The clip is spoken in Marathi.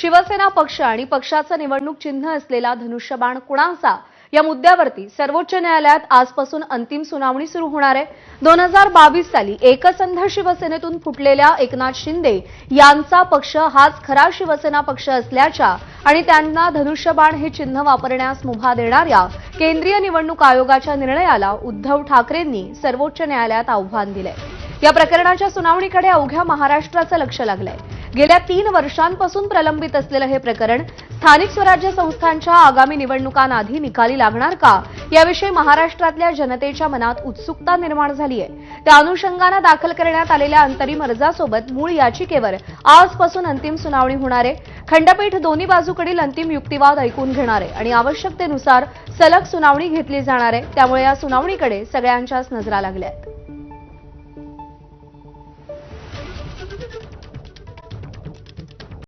शिवसेना पक्ष आणि पक्षाचं निवडणूक चिन्ह असलेला धनुष्यबाण कुणाचा? या मुद्द्यावरती सर्वोच्च न्यायालयात आजपासून अंतिम सुनावणी सुरू होणार आहे. दोन हजार बावीस साली एकसंध शिवसेनेतून फुटलेल्या एकनाथ शिंदे यांचा पक्ष हाच खरा शिवसेना पक्ष असल्याच्या आणि त्यांना धनुष्यबाण हे चिन्ह वापरण्यास मुभा देणाऱ्या केंद्रीय निवडणूक आयोगाच्या निर्णयाला उद्धव ठाकरेंनी सर्वोच्च न्यायालयात आव्हान दिलंय. या प्रकरणाच्या सुनावणीकडे अवघ्या महाराष्ट्राचं लक्ष लागलंय. गेल्या तीन वर्षांपासून प्रलंबित असलेलं हे प्रकरण स्थानिक स्वराज्य संस्थांच्या आगामी निवडणुकांआधी निकाली लागणार का? याविषयी महाराष्ट्रातल्या जनतेच्या मनात उत्सुकता निर्माण झाली आहे त्या अनुषंगानं दाखल करण्यात आलेल्या अंतरिम अर्जासोबत मूळ याचिकेवर आजपासून अंतिम सुनावणी होणार आहे. खंडपीठ दोन्ही बाजूकडील अंतिम युक्तिवाद ऐकून घेणार आहे आणि आवश्यकतेनुसार सलग सुनावणी घेतली जाणार आहे. त्यामुळे या सुनावणीकडे सगळ्यांच्याच नजरा लागल्या आहेत